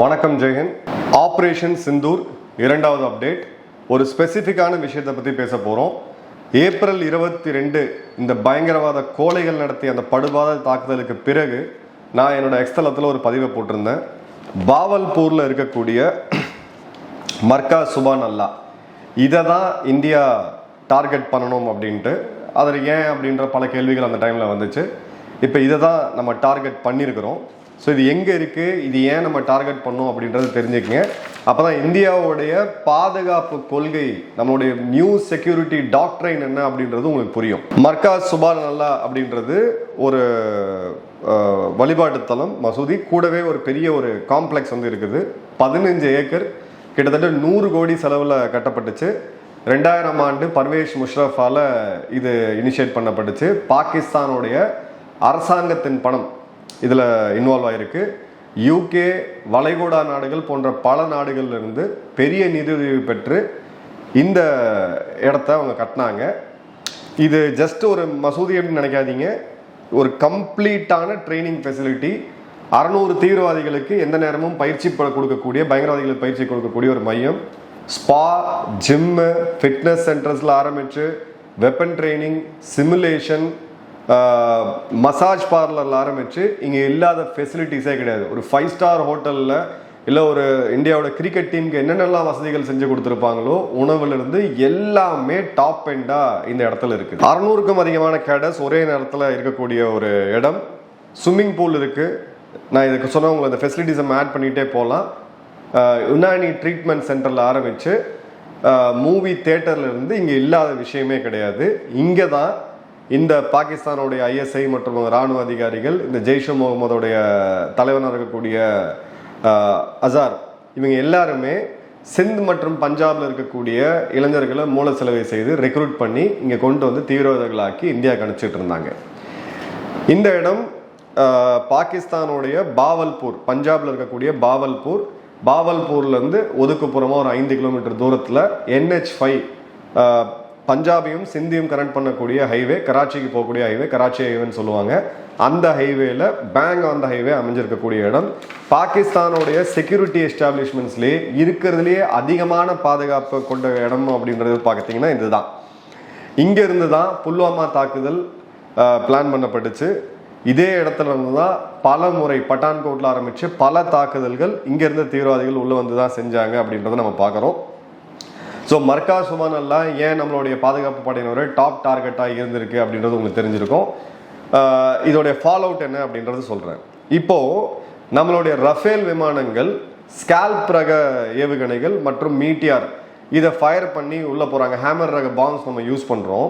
வணக்கம் ஜெயஹிந்த் ஆப்ரேஷன் சிந்தூர் இரண்டாவது அப்டேட். ஒரு ஸ்பெசிஃபிக்கான விஷயத்தை பற்றி பேச போகிறோம் ஏப்ரல் இருபத்தி ரெண்டு இந்த பயங்கரவாத கோழைகள் நடத்திய அந்த படுபாத தாக்குதலுக்கு பிறகு நான் என்னோட எக்ஸ்தலத்தில் ஒரு பதிவை போட்டிருந்தேன். பாவல்பூரில் இருக்கக்கூடிய மர்கா சுபான் அல்லா. இதை தான் இந்தியா டார்கெட் பண்ணணும் அப்படின்ட்டு. அதில் ஏன் அப்படின்ற பல கேள்விகள் அந்த டைமில் வந்துச்சு. இப்போ இதை தான் நம்ம டார்கெட் பண்ணியிருக்கிறோம். ஸோ இது எங்கே இருக்குது இது ஏன் நம்ம டார்கெட் பண்ணோம் அப்படின்றத தெரிஞ்சுக்கங்க. அப்போ தான் இந்தியாவுடைய பாதுகாப்பு கொள்கை நம்மளுடைய நியூ செக்யூரிட்டி டாக்டரைன் என்ன அப்படின்றது உங்களுக்கு புரியும். மர்காஸ் சுபான் நல்லா அப்படின்றது ஒரு வழிபாட்டுத்தலம் வழிபாட்டு தலம் மசூதி கூடவே ஒரு பெரிய ஒரு காம்ப்ளெக்ஸ் வந்து இருக்குது. பதினஞ்சு ஏக்கர் கிட்டத்தட்ட நூறு கோடி செலவில் கட்டப்பட்டுச்சு. ரெண்டாயிரம் ஆண்டு பர்வேஷ் முஷ்ரஃபால இது இனிஷியேட் பண்ணப்பட்டுச்சு. பாகிஸ்தானுடைய அரசாங்கத்தின் பணம் இதில் இன்வால்வ் ஆகிருக்கு யூகே வளைகுடா நாடுகள் போன்ற பல நாடுகள்லேருந்து பெரிய நிதியுதவி பெற்று இந்த இடத்த அவங்க கட்டினாங்க. இது ஜஸ்ட் ஒரு மசூதி அப்படின்னு நினைக்காதீங்க. ஒரு கம்ப்ளீட்டான ட்ரைனிங் ஃபெசிலிட்டி அறநூறு தீவிரவாதிகளுக்கு எந்த நேரமும் பயிற்சி கொடுக்கக்கூடிய பயங்கரவாதிகளுக்கு பயிற்சி கொடுக்கக்கூடிய ஒரு மையம். ஸ்பா ஜிம்மு ஃபிட்னஸ் சென்டர்ஸில் ஆரம்பித்து வெப்பன் ட்ரைனிங் சிமுலேஷன் மசாஜ் பார்லரில் ஆரம்பித்து இங்கே இல்லாத ஃபெசிலிட்டிஸே கிடையாது. ஒரு ஃபைவ் ஸ்டார் ஹோட்டலில் இல்லை ஒரு இந்தியாவோட கிரிக்கெட் டீமுக்கு என்னென்னலாம் வசதிகள் செஞ்சு கொடுத்துருப்பாங்களோ உணவுலேருந்து எல்லாமே டாப் எண்டாக இந்த இடத்துல இருக்குது. அறநூறுக்கும் அதிகமான கேடஸ் ஒரே நேரத்தில் இருக்கக்கூடிய ஒரு இடம். ஸ்விம்மிங் பூல் இருக்குது நான் இதுக்கு சொன்னவங்களை இந்த ஃபெசிலிட்டிஸை ஆட் பண்ணிகிட்டே போகலாம் யுனானி ட்ரீட்மெண்ட் சென்டரில் ஆரம்பித்து மூவி தேட்டர்லேருந்து இங்கே இல்லாத விஷயமே கிடையாது. இங்கே தான் இந்த பாகிஸ்தானுடைய ஐஎஸ்ஐ மற்றும் ராணுவ அதிகாரிகள் இந்த ஜெய்ஷே முகமதோடைய தலைவனாக இருக்கக்கூடிய அசார் இவங்க எல்லாருமே சிந்த் மற்றும் பஞ்சாபில் இருக்கக்கூடிய இளைஞர்களை மூல செலவை செய்து ரெக்ரூட் பண்ணி இங்கே கொண்டு வந்து தீவிரவாதிகளாக்கி இந்தியாவுக்கு அனுப்பிச்சிட்டு இருந்தாங்க. இந்த இடம் பாகிஸ்தானுடைய பாவல்பூர் பஞ்சாபில் இருக்கக்கூடிய பாவல்பூர். பாவல்பூர்லேருந்து ஒதுக்குப்புறமாக ஒரு ஐந்து கிலோமீட்டர் தூரத்தில் என்ஹெச் ஃபைவ் பஞ்சாபையும் சிந்தியும் கனெக்ட் பண்ணக்கூடிய ஹைவே கராச்சிக்கு போகக்கூடிய ஹைவே கராச்சி ஹைவேன்னு சொல்லுவாங்க. அந்த ஹைவேல பேங் ஆன் த ஹைவே அமைஞ்சிருக்கக்கூடிய இடம். பாகிஸ்தானுடைய செக்யூரிட்டி எஸ்டாப்ளிஷ்மெண்ட்ஸ்லேயே இருக்கிறதுலேயே அதிகமான பாதுகாப்பு கொண்ட இடம் அப்படின்றது பார்த்தீங்கன்னா இதுதான். இங்கேருந்து தான் புல்வாமா தாக்குதல் பிளான் பண்ணப்பட்டுச்சு. இதே இடத்துல இருந்து தான் பல முறை பட்டான்கோட்டில் ஆரம்பித்து பல தாக்குதல்கள் இங்கேருந்து தீவிரவாதிகள் உள்ளே வந்து தான் செஞ்சாங்க அப்படின்றத நம்ம பார்க்குறோம் ஸோ மர்கா சுமான் ஏன் நம்மளுடைய பாதுகாப்பு படையினர் டாப் டார்கெட்டாக இருந்திருக்கு அப்படின்றது உங்களுக்கு தெரிஞ்சிருக்கும். இதோடைய ஃபால் அவுட் என்ன அப்படின்றது சொல்கிறேன் இப்போது நம்மளுடைய ரஃபேல் விமானங்கள் ஸ்கால்ப் ரக ஏவுகணைகள் மற்றும் மீட்டியார் இதை ஃபயர் பண்ணி உள்ளே போகிறாங்க ஹேமர் ரக பாம்ஸ் நம்ம யூஸ் பண்ணுறோம்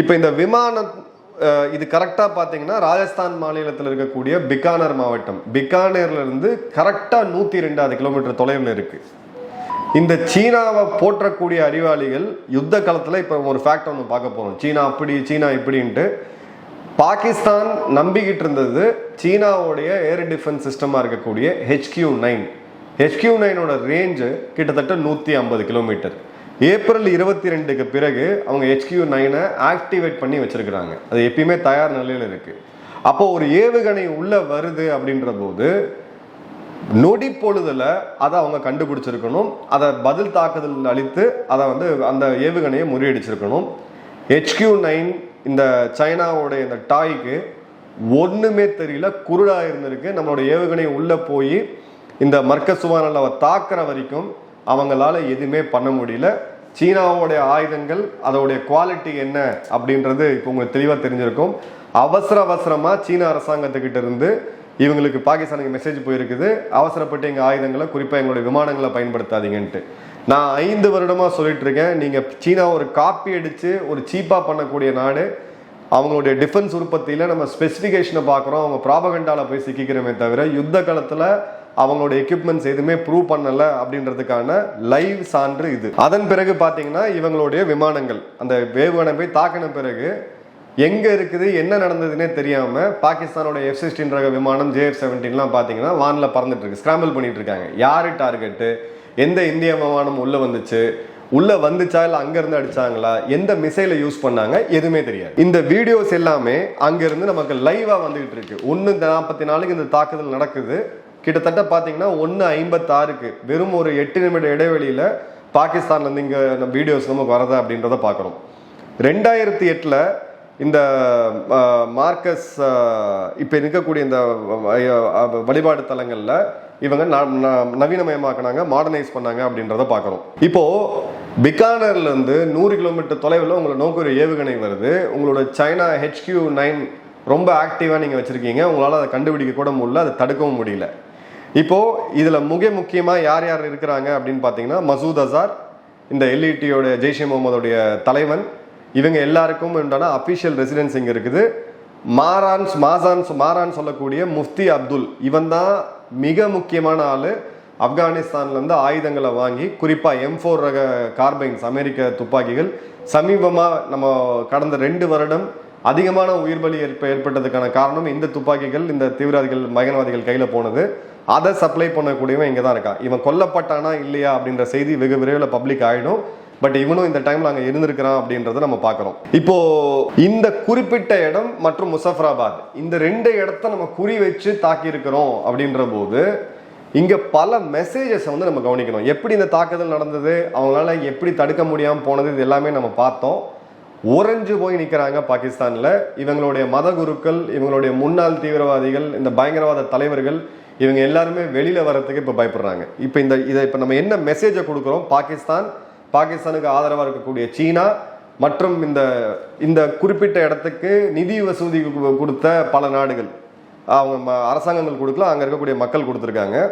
இப்போ இந்த விமானம் இது கரெக்டாக பார்த்தீங்கன்னா ராஜஸ்தான் மாநிலத்தில் இருக்கக்கூடிய பிக்கானர் மாவட்டம். பிகானேர்லேருந்து கரெக்டாக நூற்றி ரெண்டாவது கிலோமீட்டர் தொலைவில் இருக்குது இந்த சீனாவை போற்றக்கூடிய அறிவாளிகள் யுத்த காலத்தில் இப்போ ஒரு ஃபேக்ட் ஒன்று பார்க்க போகிறோம் சீனா அப்படி சீனா இப்படின்ட்டு. பாகிஸ்தான் நம்பிக்கிட்டு இருந்தது சீனாவுடைய ஏர் டிஃபென்ஸ் சிஸ்டமாக இருக்கக்கூடிய ஹெச்கியூ நைன் ஹெச்கியூ நைனோட ரேஞ்சு கிட்டத்தட்ட நூற்றி ஐம்பது கிலோமீட்டர் ஏப்ரல் இருபத்தி ரெண்டுக்கு பிறகு அவங்க ஹெச்கியூ நைனை ஆக்டிவேட் பண்ணி வச்சுருக்கிறாங்க. அது எப்பயுமே தயார் நிலையில் இருக்குது அப்போது ஒரு ஏவுகணை உள்ளே வருது அப்படின்ற போது நொடி பொழுதுல அதை அவங்க கண்டுபிடிச்சிருக்கணும். அதை பதில் தாக்குதல் அளித்து அதை வந்து அந்த ஏவுகணையை முறியடிச்சிருக்கணும். ஹெச்கியூ நைன் இந்த சைனாவோடைய இந்த டாய்க்கு ஒன்றுமே தெரியல குருடாக இருந்திருக்கு. நம்மளோட ஏவுகணை உள்ளே போய் இந்த மர்க்க சுவானல்லாவை தாக்குற வரைக்கும் அவங்களால எதுவுமே பண்ண முடியல. சீனாவோடைய ஆயுதங்கள் அதோடைய குவாலிட்டி என்ன அப்படின்றது இப்போ உங்களுக்கு தெளிவாக தெரிஞ்சிருக்கும். அவசர அவசரமாக சீன அரசாங்கத்துக்கிட்ட இருந்து இவங்களுக்கு பாகிஸ்தானுக்கு மெசேஜ் போயிருக்குது. அவசரப்பட்டு எங்கள் ஆயுதங்களை குறிப்பாக எங்களுடைய விமானங்களை பயன்படுத்தாதீங்கன்ட்டு. நான் ஐந்து வருடமாக சொல்லிட்டு இருக்கேன். நீங்கள் சீனா ஒரு காப்பி அடித்து ஒரு சீப்பாக பண்ணக்கூடிய நாடு. அவங்களுடைய டிஃபென்ஸ் உற்பத்தியில் நம்ம ஸ்பெசிஃபிகேஷனை பார்க்குறோம். அவங்க ப்ராபகண்டாவில் போய் சிக்கிக்கிறோமே தவிர யுத்த காலத்தில் அவங்களோட எக்யூப்மெண்ட்ஸ் எதுவுமே ப்ரூவ் பண்ணலை அப்படின்றதுக்கான லைவ் சான்று இது. அதன் பிறகு பார்த்தீங்கன்னா இவங்களுடைய விமானங்கள். அந்த வேவுகணை போய் தாக்கின பிறகு எங்கே இருக்குது என்ன நடந்ததுன்னே தெரியாமல் பாகிஸ்தானோட எஃப் சிக்ஸ்டீன் ரக விமானம் ஜேஎஃப் செவன்டீன்லாம் பார்த்தீங்கன்னா வானில் பறந்துட்டு இருக்கு ஸ்கிராம்பிள் பண்ணிட்டு இருக்காங்க யாரு டார்கெட்டு எந்த இந்திய விமானம் உள்ளே வந்துச்சு? உள்ளே வந்துச்சா இல்லை அங்கேருந்து அடித்தாங்களா அடிச்சாங்களா? எந்த மிசைலை யூஸ் பண்ணாங்க? எதுவுமே தெரியாது. இந்த வீடியோஸ் எல்லாமே அங்கேருந்து நமக்கு லைவாக வந்துகிட்டு இருக்கு ஒன்று நாற்பத்தி நாலுக்கு இந்த தாக்குதல் நடக்குது. கிட்டத்தட்ட பார்த்தீங்கன்னா ஒன்று ஐம்பத்தாறுக்கு வெறும் ஒரு எட்டு நிமிட இடைவெளியில் பாகிஸ்தான்லேருந்து இங்கே வீடியோஸ் நமக்கு வரதா அப்படின்றத பார்க்குறோம் ரெண்டாயிரத்தி எட்டில் இந்த மார்க்கஸ் இப்போ இருக்கக்கூடிய இந்த வழிபாடு தலங்களில் இவங்க ந- ந- நவீனமயமாக்குனாங்க மாடர்னைஸ் பண்ணாங்க அப்படின்றத பார்க்குறோம் இப்போ பிகானர்லேருந்து நூறு கிலோமீட்டர் தொலைவில் உங்களை நோக்கி ஒரு ஏவுகணை வருது. உங்களோட சைனா ஹெச்கியூ நைன் ரொம்ப ஆக்டிவாக நீங்கள் வச்சுருக்கீங்க. உங்களால் அதை கண்டுபிடிக்க கூட முடியல அதை தடுக்கவும் முடியல. இப்போது இதில் மிக முக்கியமாக யார் யார் இருக்கிறாங்க அப்படின்னு பார்த்தீங்கன்னா மசூத் அசார் இந்த எல்இடியோட ஜெய்ஷே முகமதுடைய தலைவன் இவங்க எல்லாருக்கும் உண்டான அஃபிஷியல் ரெசிடென்ஸ் இங்கே இருக்குது. மாரான் மாசான் மாரான் சொல்லக்கூடிய முஃப்தி அப்துல். இவன் தான் மிக முக்கியமான ஆள். ஆப்கானிஸ்தான்லேருந்து ஆயுதங்களை வாங்கி குறிப்பாக எம் ஃபோர் ரக கார்பைன்ஸ் அமெரிக்க துப்பாக்கிகள் சமீபமாக நம்ம கடந்த ரெண்டு வருடம் அதிகமான உயிர் பலி ஏற்ப ஏற்பட்டதுக்கான காரணம் இந்த துப்பாக்கிகள் இந்த தீவிரவாதிகள் பயங்கரவாதிகள் கையில் போனது. அதை சப்ளை பண்ணக்கூடியவன் இங்கே தான் இருக்கான். இவன் கொல்லப்பட்டானா இல்லையா அப்படின்ற செய்தி வெகு விரைவில் பப்ளிக் ஆயிடும். பட் இவனும் இந்த டைம்ல அங்க இருந்திருக்கிறான் அப்படின்றத நம்ம பார்க்குறோம். இப்போ இந்த குறிப்பிட்ட இடம் மற்றும் முசஃபராபாத் இந்த ரெண்டு இடத்த நம்ம குறி வச்சு தாக்கி இருக்கிறோம் அப்படின்ற போது இங்க பல மெசேஜஸ் வந்து நம்ம கவனிக்கணும். எப்படி இந்த தாக்குதல் நடந்தது அவங்களால எப்படி தடுக்க முடியாம போனது இது எல்லாமே நம்ம பார்த்தோம். உறைஞ்சு போய் நிற்கிறாங்க பாகிஸ்தான்ல. இவங்களுடைய மத குருக்கள் இவங்களுடைய முன்னாள் தீவிரவாதிகள் இந்த பயங்கரவாத தலைவர்கள் இவங்க எல்லாருமே வெளியில வர்றதுக்கு இப்ப பயப்படுறாங்க. இப்ப இந்த இதை இப்ப நம்ம என்ன மெசேஜை கொடுக்குறோம்? பாகிஸ்தான் பாகிஸ்தானுக்கு ஆதரவாக இருக்கக்கூடிய சீனா மற்றும் இந்த இந்த குறிப்பிட்ட இடத்துக்கு நிதி வசூதி கொடுத்த பல நாடுகள். அவங்க ம- அரசாங்கங்கள் கொடுக்கல அங்கே இருக்கக்கூடிய மக்கள் கொடுத்துருக்காங்க.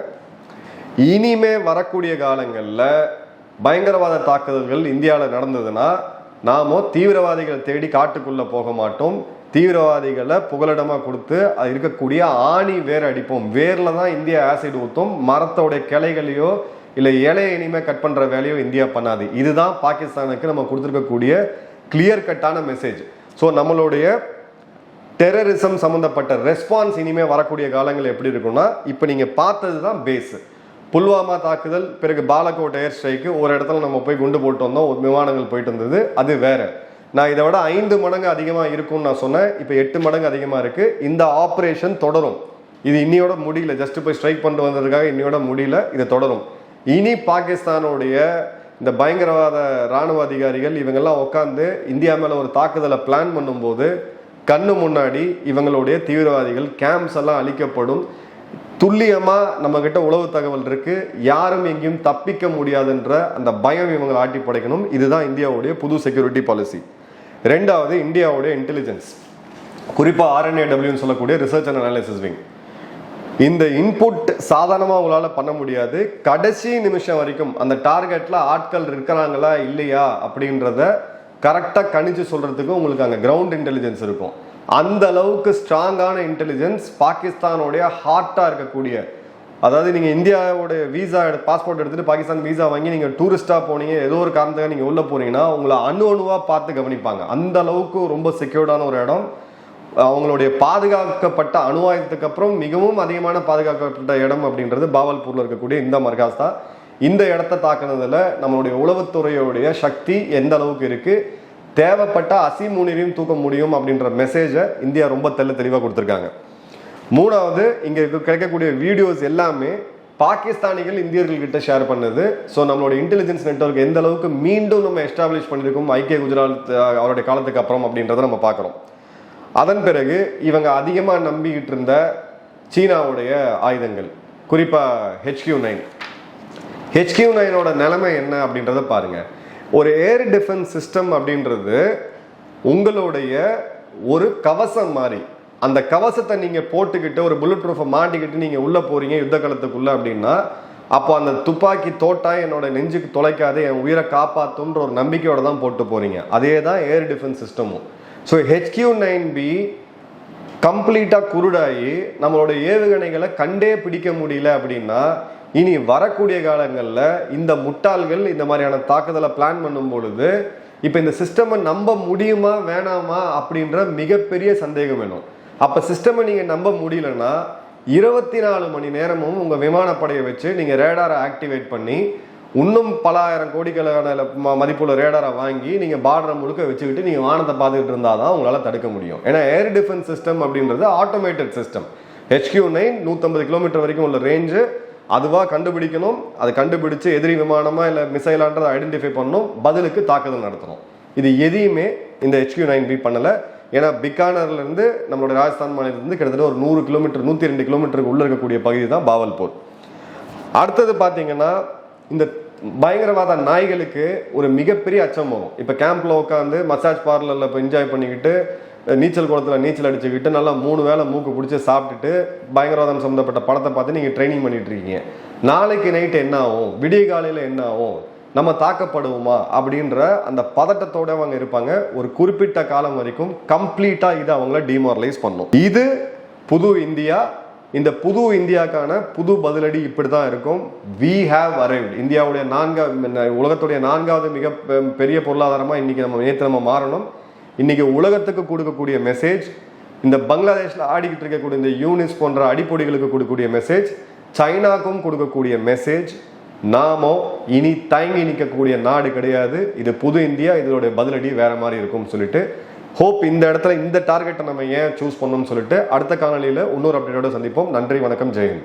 இனிமே வரக்கூடிய காலங்களில் பயங்கரவாத தாக்குதல்கள் இந்தியாவில் நடந்ததுன்னா நாம தீவிரவாதிகளை தேடி காட்டுக்குள்ளே போக மாட்டோம். தீவிரவாதிகளை புகலிடமாக கொடுத்து அது இருக்கக்கூடிய ஆணி வேர் அடிப்போம். வேரில் தான் இந்தியா ஆசிட் ஊற்றும் மரத்தோடைய கிளைகளையோ இல்லை ஏழையை இனிமேல் கட் பண்ணுற வேலையோ இந்தியா பண்ணாது. இதுதான் பாகிஸ்தானுக்கு நம்ம கொடுத்துருக்கக்கூடிய கிளியர் கட்டான மெசேஜ் ஸோ நம்மளுடைய டெரரிசம் சம்மந்தப்பட்ட ரெஸ்பான்ஸ் இனிமேல் வரக்கூடிய காலங்கள் எப்படி இருக்கும்னா இப்போ நீங்கள் பார்த்தது தான் பேஸு புல்வாமா தாக்குதல் பிறகு பாலக்கோட் ஏர் ஸ்ட்ரைக்கு ஒரு இடத்துல நம்ம போய் குண்டு போட்டு வந்தோம் விமானங்கள் போயிட்டு இருந்தது அது வேற. நான் இதை விட ஐந்து மடங்கு அதிகமாக இருக்கும்னு நான் சொன்னேன் இப்போ எட்டு மடங்கு அதிகமாக இருக்குது இந்த ஆப்ரேஷன் தொடரும். இது இன்னியோட முடியல ஜஸ்ட் போய் ஸ்ட்ரைக் பண்ணிட்டு வந்ததுக்காக இன்னியோட முடியல இது தொடரும். இனி பாகிஸ்தானுடைய இந்த பயங்கரவாத ராணுவ அதிகாரிகள் இவங்கெல்லாம் உட்காந்து இந்தியா மேலே ஒரு தாக்குதலை பிளான் பண்ணும்போது கண்ணு முன்னாடி இவங்களுடைய தீவிரவாதிகள் கேம்ப்ஸ் எல்லாம் அழிக்கப்படும். துல்லியமாக நம்மக்கிட்ட உளவு தகவல் இருக்குது யாரும் எங்கேயும் தப்பிக்க முடியாதுன்ற அந்த பயம் இவங்களை ஆட்டி படைக்கணும். இதுதான் இந்தியாவுடைய புது செக்யூரிட்டி பாலிசி ரெண்டாவது இந்தியாவுடைய இன்டெலிஜென்ஸ் குறிப்பாக ஆர்என்ஏடபிள்யூன்னு சொல்லக்கூடிய ரிசர்ச் அண்ட் அனாலிசிஸ் விங் இந்த இன்புட் சாதாரணமாக உங்களால் பண்ண முடியாது. கடைசி நிமிஷம் வரைக்கும் அந்த டார்கெட்டில் ஆட்கள் இருக்கிறாங்களா இல்லையா அப்படின்றத கரெக்டாக கணிச்சு சொல்கிறதுக்கு உங்களுக்கு அங்கே கிரவுண்ட் இன்டெலிஜென்ஸ் இருக்கும். அந்த அளவுக்கு ஸ்ட்ராங்கான இன்டெலிஜென்ஸ் பாகிஸ்தானுடைய ஹார்ட்டாக இருக்கக்கூடிய அதாவது நீங்கள் இந்தியாவோட வீசா பாஸ்போர்ட் எடுத்துகிட்டு பாகிஸ்தான் வீசா வாங்கி நீங்கள் டூரிஸ்ட்டாக போனீங்க ஏதோ ஒரு காரணத்துக்காக நீங்கள் உள்ளே போனீங்கன்னா உங்களை அணு அணுவாக பார்த்து கவனிப்பாங்க. அந்த அளவுக்கு ரொம்ப செக்யூர்டான ஒரு இடம். அவங்களுடைய பாதுகாக்கப்பட்ட அணுவாயத்துக்கு அப்புறம் மிகவும் அதிகமான பாதுகாக்கப்பட்ட இடம் அப்படின்றது பாவல்பூரில் இருக்கக்கூடிய இந்த மர்காஸ் தான் இந்த இடத்த தாக்குனதுல நம்மளுடைய உளவுத்துறையுடைய சக்தி எந்த அளவுக்கு இருக்கு? தேவைப்பட்ட அசி முனிரையும் தூக்க முடியும் அப்படின்ற மெசேஜை இந்தியா ரொம்ப தெல்ல தெளிவாக கொடுத்துருக்காங்க. மூணாவது இங்கே இருக்க- கிடைக்கக்கூடிய வீடியோஸ் எல்லாமே பாகிஸ்தானிகள் இந்தியர்கள் கிட்ட ஷேர் பண்ணது. ஸோ நம்மளோட இன்டெலிஜென்ஸ் நெட்வொர்க் எந்த அளவுக்கு மீண்டும் நம்ம எஸ்டாப்ளிஷ் பண்ணியிருக்கோம் ஐக்கிய குஜராத் அவருடைய காலத்துக்கு அப்புறம் அப்படின்றத நம்ம பார்க்குறோம். அதன் பிறகு இவங்க அதிகமாக நம்பிக்கிட்டு இருந்த சீனாவுடைய ஆயுதங்கள் குறிப்பாக ஹெச்கியூ நைன் ஹெச்கியூ நைனோட நிலைமை என்ன அப்படின்றத பாருங்க. ஒரு ஏர் டிஃபென்ஸ் சிஸ்டம் அப்படின்றது உங்களுடைய ஒரு கவசம் மாதிரி. அந்த கவசத்தை நீங்கள் போட்டுக்கிட்டு ஒரு புல்லட் ப்ரூஃபை மாட்டிக்கிட்டு நீங்கள் உள்ளே போகிறீங்க யுத்த காலத்துக்குள்ளே அப்படின்னா அப்போ அந்த துப்பாக்கி தோட்டா என்னோட நெஞ்சுக்கு தொலைக்காது என் உயிரை காப்பாற்றுன்ற ஒரு நம்பிக்கையோட தான் போட்டு போகிறீங்க அதே தான் ஏர் டிஃபென்ஸ் சிஸ்டமும் ஸோ ஹெச்கியூ நைன் பி கம்ப்ளீட்டாக குருடாகி நம்மளோட ஏவுகணைகளை கண்டே பிடிக்க முடியல அப்படின்னா இனி வரக்கூடிய காலங்களில் இந்த முட்டாள்கள் இந்த மாதிரியான தாக்குதலை பிளான் பண்ணும் பொழுது இப்போ இந்த சிஸ்டமை நம்ப முடியுமா வேணாமா அப்படின்ற மிகப்பெரிய சந்தேகம் வேணும். அப்போ சிஸ்டமை நீங்கள் நம்ப முடியலன்னா இருபத்தி நாலு மணி நேரமும் உங்கள் விமானப்படையை வச்சு நீங்கள் ரேடாரை ஆக்டிவேட் பண்ணி இன்னும் பல ஆயிரம் கோடிக்கான மதிப்புள்ள ரேடாரை வாங்கி நீங்கள் பார்டரை முழுக்க வச்சுக்கிட்டு நீங்கள் வானத்தை பார்த்துக்கிட்டு இருந்தால் தான் உங்களால் தடுக்க முடியும். ஏன்னா ஏர் டிஃபென்ஸ் சிஸ்டம் அப்படின்றது ஆட்டோமேட்டட் சிஸ்டம் ஹெச்கியூ நைன் நூற்றம்பது கிலோமீட்டர் வரைக்கும் உள்ள ரேஞ்சு அதுவாக கண்டுபிடிக்கணும். அதை கண்டுபிடிச்சு எதிரி விமானமாக இல்லை மிசைலான்றதை ஐடென்டிஃபை பண்ணணும். பதிலுக்கு தாக்குதல் நடத்தணும். இது எதையுமே இந்த ஹெச்கியூ நைன் பி பண்ணலை. ஏன்னா பிக்கானர்லேருந்து நம்மளோட ராஜஸ்தான் மாநிலத்திலிருந்து கிட்டத்தட்ட ஒரு நூறு கிலோமீட்டர் நூற்றி ரெண்டு கிலோமீட்டருக்கு உள்ள இருக்கக்கூடிய பகுதி தான் பாவல்பூர் அடுத்தது பார்த்தீங்கன்னா இந்த பயங்கரவாத நாய்களுக்கு ஒரு மிகப்பெரிய அச்சம் இப்போ கேம்ப்ல உட்காந்து மசாஜ் பார்லரில் இப்போ என்ஜாய் பண்ணிக்கிட்டு நீச்சல் குளத்தில் நீச்சல் அடிச்சுக்கிட்டு நல்லா மூணு வேளை மூக்கு பிடிச்சி சாப்பிட்டுட்டு பயங்கரவாதம் சம்மந்தப்பட்ட படத்தை பார்த்து நீங்கள் ட்ரைனிங் பண்ணிட்டு இருக்கீங்க. நாளைக்கு நைட்டு என்ன ஆகும்? விடிய காலையில் என்ன ஆகும்? நம்ம தாக்கப்படுவோமா? அப்படின்ற அந்த பதட்டத்தோட அவங்க இருப்பாங்க. ஒரு குறிப்பிட்ட காலம் வரைக்கும் கம்ப்ளீட்டாக இது அவங்கள டிமாரலைஸ் பண்ணும். இது புது இந்தியா இந்த புது இந்தியாக்கான புது பதிலடி இப்படி தான் இருக்கும். வி ஹாவ் அரைவ்ட் இந்தியாவுடைய நான்கா உலகத்துடைய நான்காவது மிக பெரிய பொருளாதாரமாக இன்னைக்கு நம்ம நேற்று நம்ம மாறணும். இன்னைக்கு உலகத்துக்கு கொடுக்கக்கூடிய மெசேஜ் இந்த பங்களாதேஷ்ல ஆடிக்கிட்டு இருக்கக்கூடிய இந்த யூனிஸ் போன்ற அடிப்பொடிகளுக்கு கொடுக்கக்கூடிய மெசேஜ் சைனாக்கும் கொடுக்கக்கூடிய மெசேஜ் நாமோ இனி தயங்கி நிற்கக்கூடிய நாடு கிடையாது. இது புது இந்தியா இதோட பதிலடி வேற மாதிரி இருக்கும்னு சொல்லிட்டு ஹோப் இந்த இடத்துல இந்த டார்கெட்டை நம்ம ஏன் சூஸ் பண்ணணும்னு சொல்லிட்டு அடுத்த காணொலியில் இன்னொரு அப்டேட்டோட சந்திப்போம். நன்றி வணக்கம் ஜெயந்த்